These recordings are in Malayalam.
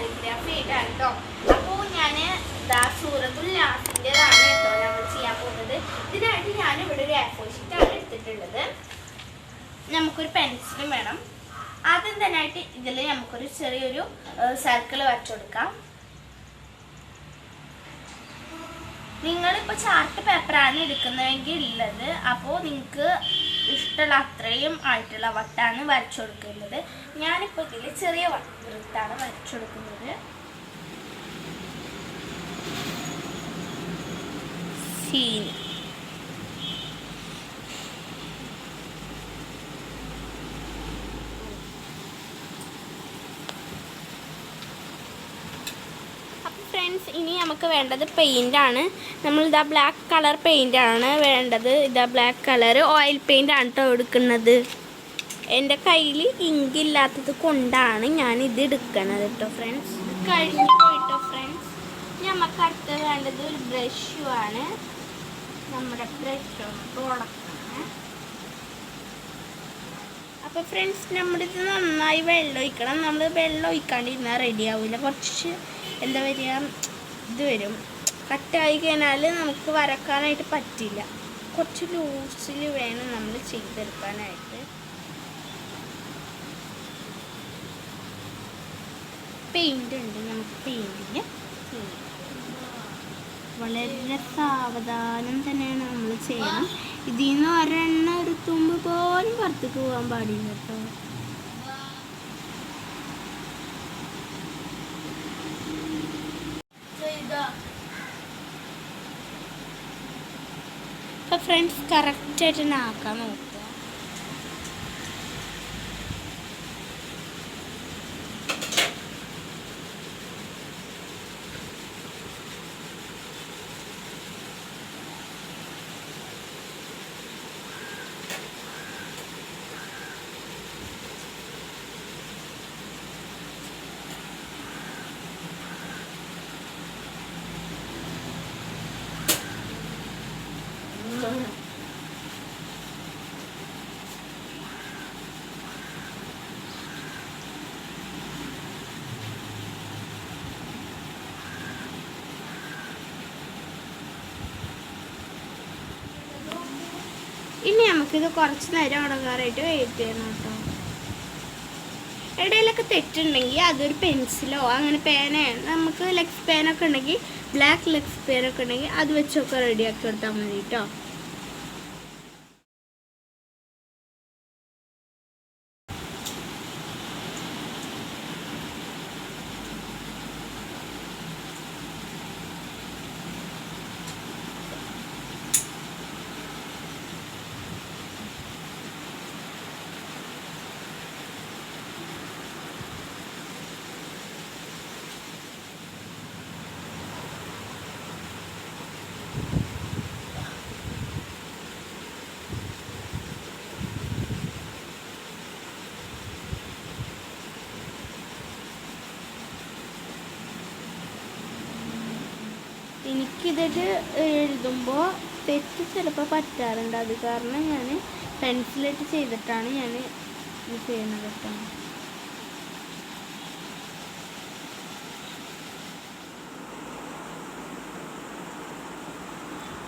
കാലിഗ്രാഫി ആയിട്ടാണ് കേട്ടോ അപ്പോൾ ഞാൻ ദാ സൂറത്തുൽ ലാസിന്റെതാണ് കേട്ടോ നമ്മൾ ചെയ്യാൻ പോകുന്നത്. ഇതിനായിട്ട് ഇവിടെ ഒരു എഫോഷിറ്റാണ് എടുത്തിട്ടുള്ളത്. നമുക്കൊരു പെൻസിലും വേണം. ആദ്യം തന്നെയായിട്ട് ഇതിൽ നമുക്കൊരു ചെറിയൊരു സർക്കിൾ വരച്ചു കൊടുക്കാം. നിങ്ങളിപ്പോൾ ചാർട്ട് പേപ്പറാണ് എടുക്കുന്നതെങ്കിൽ ഉള്ളത്. അപ്പോൾ നിങ്ങൾക്ക് ഇഷ്ടമുള്ള അത്രയും ആയിട്ടുള്ള വട്ടാണ് വരച്ചു കൊടുക്കുന്നത് ഞാനിപ്പോൾ ഇതിൽ ചെറിയ വൃത്താണ് വരച്ചു കൊടുക്കുന്നത് ഇനി നമുക്ക് വേണ്ടത് പെയിന്റ് ആണ്. നമ്മൾ ഇതാ ബ്ലാക്ക് കളർ ആണ് വേണ്ടത്. ഇതാ ബ്ലാക്ക് കളർ ഓയിൽ ആണ് കേട്ടോ എടുക്കുന്നത്. എന്റെ കയ്യിൽ ഇങ്ക് ഇല്ലാത്തത് കൊണ്ടാണ് ഞാൻ ഇത് എടുക്കണത് കേട്ടോ ഫ്രണ്ട്സ് കഴിഞ്ഞു പോയിട്ടോ ഫ്രണ്ട്സ് നമുക്ക് അടുത്ത് വേണ്ടത് ഒരു ബ്രഷും ആണ്. നമ്മുടെ ബ്രഷ് ഉടക്കണം അപ്പോൾ ഫ്രണ്ട്സ് നമ്മളിത് നന്നായി വെള്ളം ഒഴിക്കണം. നമ്മൾ വെള്ളം ഒഴിക്കാണ്ടിരുന്നാൽ റെഡി ആവില്ല കുറച്ച് എന്താ പറയുക ഇത് വരും. കട്ടായി കഴിഞ്ഞാൽ നമുക്ക് വരക്കാനായിട്ട് പറ്റില്ല. കുറച്ച് ലൂസിൽ വേണം നമ്മൾ ചെയ്തെടുക്കാനായിട്ട്. പെയിന്റ് ഉണ്ട്. നമുക്ക് പെയിന്റിന് വളരെ സാവധാനം തന്നെയാണ് നമ്മൾ ചെയ്യണം. ഇതിൽ നിന്ന് ഒരെണ്ണ ഒരു തുമ്പ് പോലും പുറത്തേക്ക് പോകാൻ പാടില്ല കേട്ടോ. ഫ്രണ്ട്സ് കറക്റ്റായിട്ട് ആക്കാൻ നോക്കുക ഇനി നമുക്കിത് കുറച്ച് നേരം ഉണങ്ങാറായിട്ട് വെയിറ്റ് ചെയ്യണം കേട്ടോ. ഇടയിലൊക്കെ തെറ്റുണ്ടെങ്കിൽ അതൊരു പെൻസിലോ അങ്ങനെ പേന നമുക്ക് ലെഗ്സ് പേനൊക്കെ ഉണ്ടെങ്കിൽ ബ്ലാക്ക് ലെഗ്സ് പേനൊക്കെ ഉണ്ടെങ്കിൽ അത് വെച്ചൊക്കെ റെഡിയാക്കി കൊടുത്താൽ മതി കേട്ടോ. എനിക്കിതിട്ട് എഴുതുമ്പോൾ തെറ്റ് ചിലപ്പോൾ പറ്റാറുണ്ട്. അത് കാരണം ഞാൻ പെൻസിലിട്ട് ചെയ്തിട്ടാണ് ഞാൻ ഇത് ചെയ്യുന്നത് കേട്ടോ.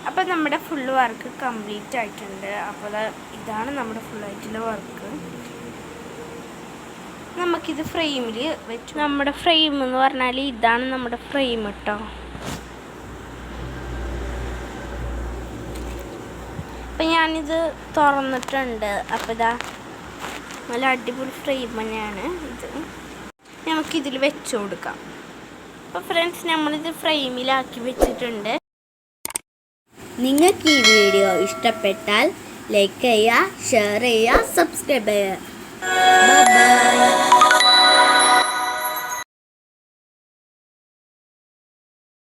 അപ്പം നമ്മുടെ ഫുള്ള് വർക്ക് കംപ്ലീറ്റ് ആയിട്ടുണ്ട്. അപ്പോൾ ഇതാണ് നമ്മുടെ ഫുള്ളായിട്ടുള്ള വർക്ക്. നമുക്കിത് ഫ്രെയിമിൽ വെച്ചു. നമ്മുടെ ഫ്രെയിം എന്ന് പറഞ്ഞാൽ ഇതാണ് നമ്മുടെ ഫ്രെയിം കേട്ടോ. അപ്പം ഞാനിത് തുറന്നിട്ടുണ്ട്. അപ്പോൾ ഇതാ നല്ല അടിപൊളി ഫ്രെയിം തന്നെയാണ് ഇത്. നമുക്കിതിൽ വെച്ചു കൊടുക്കാം. അപ്പോൾ ഫ്രണ്ട്സ് നമ്മളിത് ഫ്രെയിമിലാക്കി വെച്ചിട്ടുണ്ട്. നിങ്ങൾക്ക് ഈ വീഡിയോ ഇഷ്ടപ്പെട്ടാൽ ലൈക്ക് ചെയ്യുക ഷെയർ ചെയ്യുക സബ്സ്ക്രൈബ് ചെയ്യുക.